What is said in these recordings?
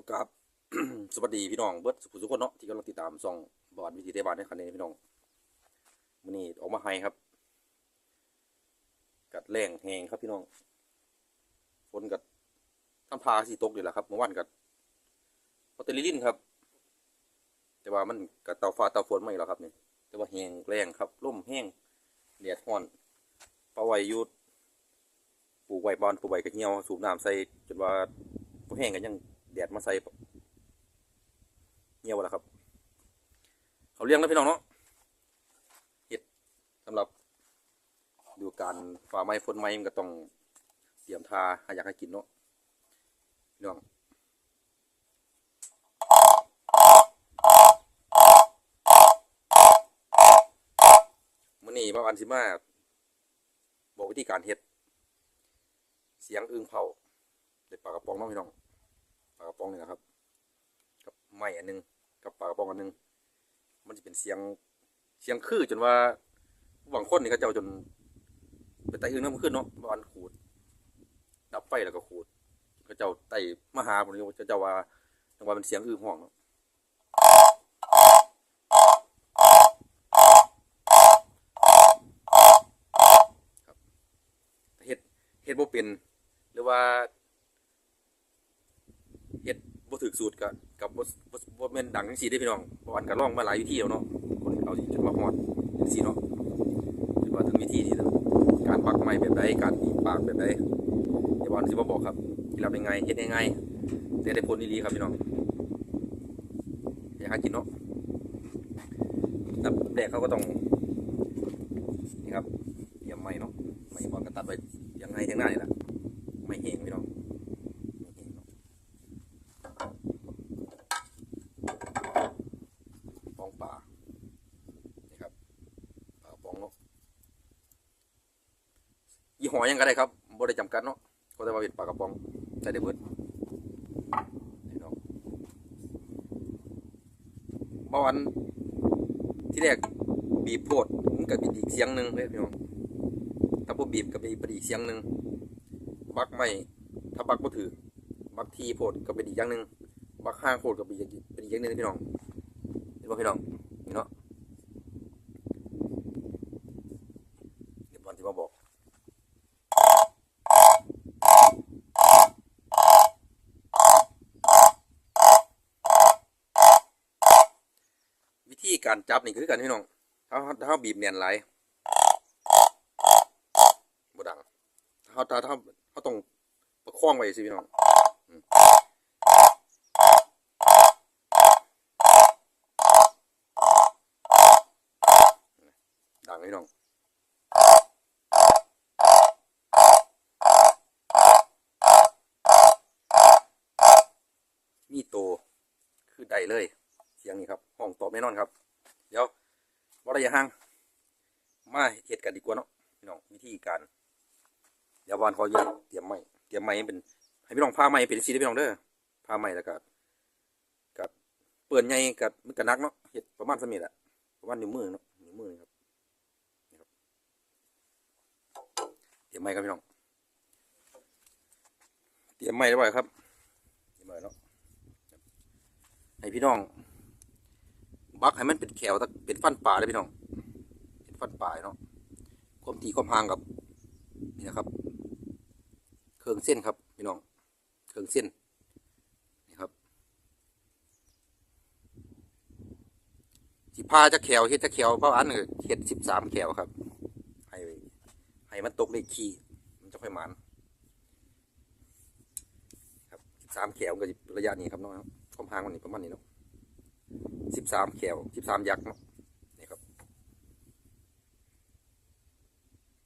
ก็กราบสวัสดีพี่น้องเบิร์ดสุขุสุขคนเนาะที่กำลังติดตามช่องบอดวิธีเทบานในคันนี้พี่น้องมื้อนี้ออกมาให้ครับ กัดแรงแหงครับพี่น้องฝนกัดทำพาสีตกเลยแหละครับเมื่อวานกัดพอเตลิลินครับ แต่ว่ามันกัดเตาฟ้าเตาฝนไม่แล้วครับนี่แต่ว่าแหงแรงครับร่มแห้งแดดร้อนปลาไหวยุดปลูกไวบอนปลูกไวกระเหี่ยวสูบน้ำใส่จนว่าแห้งกันยัง แดดมาใส่เงียบแล้วครับ เขาเลี้ยงแล้วพี่น้องเนาะเห็ดสำหรับดูการฝ่าไม้ฝนไม้มันก็ต้องเตรียมทาหาอยากให้กินเนาะพี่น้องมื่อนี้ประวันสิมาบอกวิธีการเฮ็ด เสียงอึ้งเผาเด็ดปากกระป๋องเนาะพี่น้อง ปลากระป๋องนี่นะครับ กับไม้อันหนึง กับปลากระป๋องอันหนึง มันจะเป็นเสียงเสียงคือจนว่าบางคนนี่เขาเจ้าจนไปไต่อื่นน้ำขึ้นเนาะบานขูด ดับไฟแล้วก็ขูดเขาเจ้าไต่มาหาผมนี่เขาเจ้าว่าจังว่าเป็นเสียงอื้อห่วงเนาะครับเฮ็ดเฮ็ดบ่เป็นหรือว่า ถูกสูตรก็กับบ่บ่บ่แม่นดังจังซี่เด้พี่น้องเพราะอันก็ลองมาหลายวิธีแล้วเนาะคนเอาจนมาฮอดจังซี่เนาะจนว่าถึงวิธีนี้แล้วการปักไม้แบบใดการตีปากแบบใดเดี๋ยววันสิมาบอกครับที่รับยังไงเฮ็ดยังไงแต่ได้ผลดีๆครับพี่น้องอยากกินเนาะนับแรกเขาก็ต้องนี่ครับเตรียมไม้เนาะไม้บอลก็ตัดไว้ยังไงทางหน้านี่แหละไม่แห้งพี่น้องไม่แห้งเนาะ ปองป่านี่ครับป่าปองเนาะยี่ห้ อหยังก็ได้ครับบ่ได้จำกัดเนาะก็แต่ว่าเป็นปลากระป๋องใส่ได้เบิดเนาะเมื่อวันที่แรกบีบโพดมันก็เป็นอีกเสียงหนึ่งเว้ยพี่น้องถ้าบ่บีบก็เป็นอีกเสียงหนึ่งบักไม่ถ้าบักบ่ถือบักทีโพดก็เป็นอีกอย่างหนึ่งบักห้างโพดก็เป็นอีกเป็นอีกอย่างหนึ่งพี่น้องเห็นบ่พี่น้องเนาะเดี๋ยวบอลที่มาบอก วิธี การจับนี่คือกันพี่น้องถ้าถ้าบีบเนียนไหลบดังถ้าเราถ้าเราต้องประคองไว้สิพี่น้องดังพี่น้องมีโตคือได้เลย เสียงนี้ครับห้องตอบแน่นอนครับ เดี๋ยววัดระยะห่างมาเฮ็ดกันดีกว่าเนาะพี่น้องวิธีการ เดี๋ยววานขออนุญาเตรียมไม้เตรียมไม้เป็นให้พี่น้องพาไม้เป็นสีได้พี่น้องเด้อพาไม้แล้วก็กับเปิดใหญ่กับมันก็หนักเนาะเฮ็ดประมาณสมิธอะประมาณนิ้วมือเนาะนิ้วมือครับนี่ครับเตรียมไม้ครับพี่น้องเตรียมไม้ไว้ครับเตรียมไม้เนาะให้พี่น้อง บักให้มันเป็นแขวเป็นฟันปลาเลยพี่น้องเป็นฟันปลาเนาะความถี่ความห่างกับนี่นะครับ เครื่องเส้นครับพี่น้องเครื่องเส้นนี่ครับสิพาจะแขวเฮ็ดจะแขวเพราะอันนึงเฮ็ดสิบสามแขวครับให้ให้มันตกเลขขี้มันจะค่อยหมันครับสิบสามแขวก็ระยะนี้ครับน้องครับความห่างมันนี่ประมาณนี้เนาะ สิบสามแขวสิบสามยักษ์เนาะนี่ครับ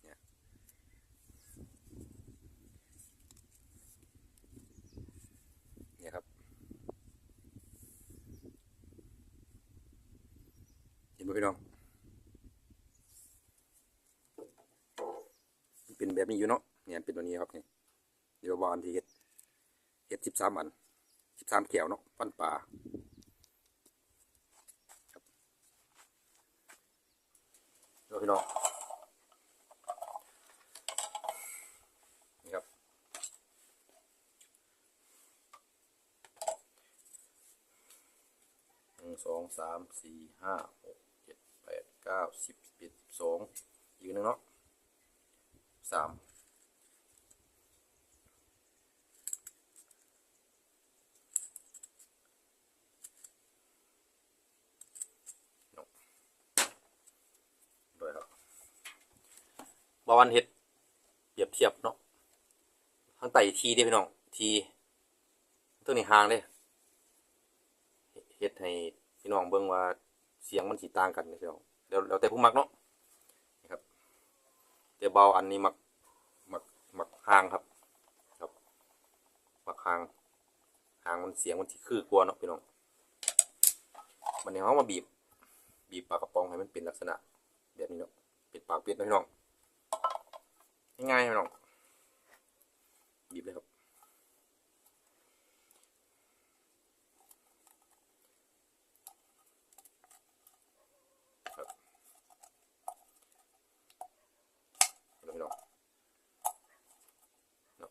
เนี่ยเนี่ยครับเห็นไหมพี่น้องมันเป็นแบบนี้อยู่เนาะเนี่ยเป็นตัวนี้ครับนี่เดี๋ยววานที่เห็ดเห็ดสิบสามอันสิบสามแขวเนาะฟันปลา นาะพี่น้องนี่ครับหนึ่งสองสามสี่ห้าหกเจ็ดแปดเก้าสิบเอ็ดสิบสองอีกนึงเนาะสาม บาวันเฮ็ดเปรียบเทียบเนาะข้างใต้ทีเด้พี่น้องทีตัวนี้ห่างเด้เฮ็ดให้พี่น้องเบิ่งว่าเสียงมันสิต่างกันนี่พี่น้องเดี๋ยวแล้วแต่ผู้มักเนาะนี่ครับแต่เบาอันนี้มักมักมักห่างครับ ครับมักห่างห่างมันเสียงมันสิคือกว่าเนาะพี่น้องมันเนี้เฮามาบีบ บีบปากกระป๋องให้มันเป็นลักษณะแบบนี้เนาะเป็นปากเป็ดเนะพี่น้อง ง่ายๆพี่น้องบีบเลยครับเห็นไหมพี่น้องเนาะ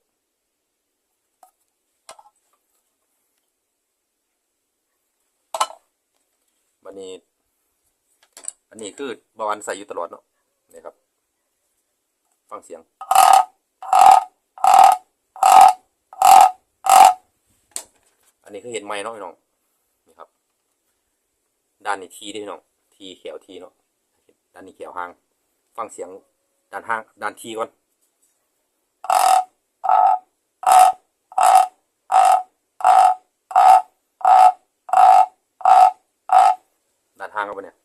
บันนี้ อันนี้คือบาวันใส่อยู่ตลอดเนาะนี่ครับ ฟังเสียง อันนี้คือเห็นไม้เนาะพี่น้องนี่ครับ ด้านนี้ทีด้วยพี่น้องทีเขียวทีเนาะด้านนี้เขียวหาง ฟังเสียงด้านห้างด้านทีก่อนด้านห้างเข้าไปเนี่ย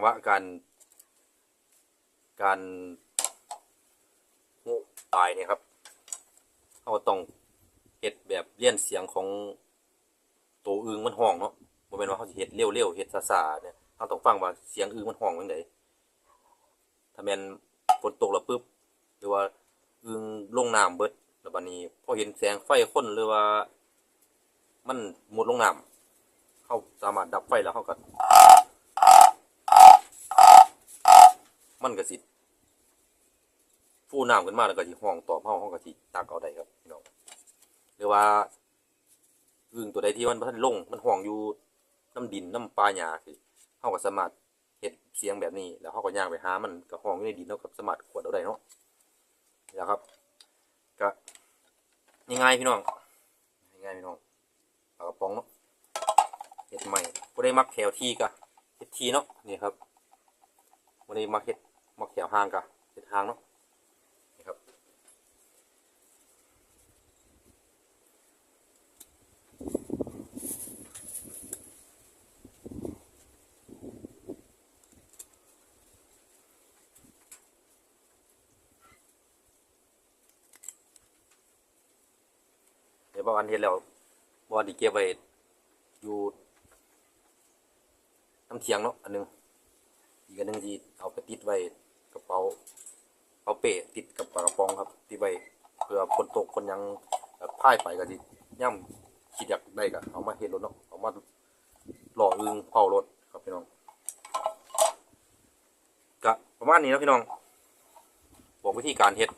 งหวะการ การหูตายเนี่ยครับเขาต้องเฮ็ดแบบเลี่ยนเสียงของตัวอึงมันห้องเนาะบ่แม่นว่าเขาสิเฮ็ดเร็วๆเฮ็ดซ่าๆเนี่ยเราต้องฟังว่าเสียงอึงมันห้องจังไดถ้าแม่นฝนตกแล้วปึ๊บหรือว่าอึงลงน้ำเบิดแล้วบัดนี้พอเห็นแสงไฟคนหรือว่า มันหมดลงน้ำเขาสามารถดับไฟแล้วเขาก็ มันก็สิฟูน้ำขึ้นมาแล้วก็สิห้องต่อเฮาเฮาก็สิตักเอาได้ครับพี่น้องหรือว่าอึ่งตัวใดที่มันบ่ทันลงมันห้องอยู่น้ำดินน้ำปลาหญ้าคือเฮาก็สามารถเฮ็ดเสียงแบบนี้ แล้วเฮาก็ย่างไปหามันก็ห้องอยู่ในดินเฮาก็สามารถขวดเอาได้เนาะนี่แหละครับก็ง่ายๆพี่น้องง่ายๆพี่น้องปลากระป๋องเนาะเฮ็ดใหม่บ่ได้มักแถวทีก็เฮ็ดทีเนาะนี่ครับวันนี้มาเห็ด มาเขียวหางกะเห็ดหางเนาะนี่ครับเดี๋ยวบอกอันเห็ดแล้วบอดีเก็บไว้อยู่น้ำเทียงเนาะอันหนึงอีกอันหนึงที่เอาไปติดไว้ กระเป๋าเอาเป้ติดกับปากกระป๋องครับติดไว้เพื่อคนตกคนยังพ่ายไปก็สิย่ำคิดอยากได้ก็เอามาเฮ็ดรถเนาะเอามาหล่ออึงเผารถครับพี่น้องก็ประมาณนี้นะพี่น้องบอกวิธีการเฮ็ด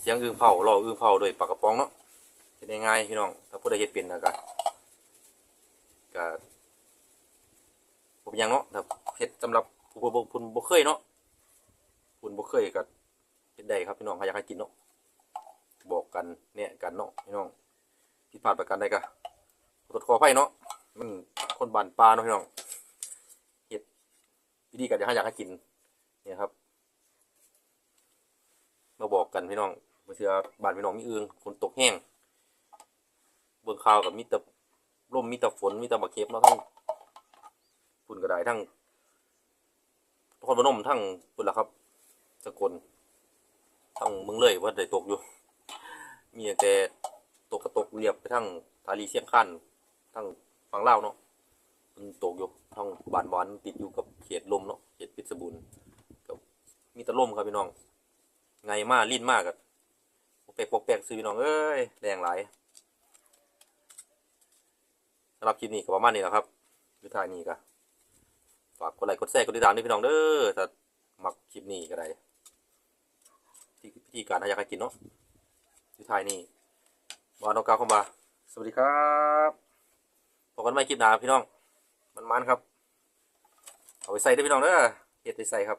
เสียงอึงเผาหล่ออึงเผาโดยปากกระป๋องเนาะเฮ็ดง่ายๆพี่น้องถ้าผู้ใดเฮ็ดเป็นนะก็ก็ผมยังเนาะแต่เฮ็ดสำหรับผู้บ่ผู้บ่เคยเนาะ ผู้บ่เคยก็เฮ็ดได้ครับพี่น้องใครอยากให้กินเนาะบอกกันเนี่ยกันเนาะพี่น้องผิดพลาดประการใดก็ขอโทษขออภัยเนาะมันคนบานป่าเนาะพี่น้องเฮ็ดวิธีการอยากให้อยากให้กินเนี่ยครับมาบอกกันพี่น้องบ่เชื่อบานพี่น้องมีอึงฝนตกแห้งเบิ่งข่าวกับมีแต่ลมมีแต่ฝนมีแต่บักเข็บเนาะทั้งปุ่นก็ไดทั้งนครพนมทั้งปุ่นละครับ สกลทั้งมืองเลยว่าได้ตกอยู่ มีแต่ตกกระตกเรียบไปทั้งทาลีเชียงคันทั้งฝั่งลาเนาะมันตกอยู่ทั้งบานบานติดอยู่กับเขตลมเนาะเขตพิษบูรณ์กับมีต่ลมครับพี่น้อง ไงมาลิ้นมากอะปกแปกปกแปกซื้อพี่น้องเอ้ยแรงหลายำหรับคลิปนี้ก็ประมาณนี้แหละครับสุท้ายนี้ก็ฝากกดไลค์กดแชร์กดติดตามด้วยพี่น้องเด้อถ้ามักคลิปนี้ก็ได้ ที่การอยากให้กินเนาะสุดท้ายนี่บอลนกกาคอมา สวัสดีครับพบกันใหม่คลิปหน้าพี่น้อง มันมันครับ เอาไปใส่ได้พี่น้องเด้อเห็ดไปใส่ครับ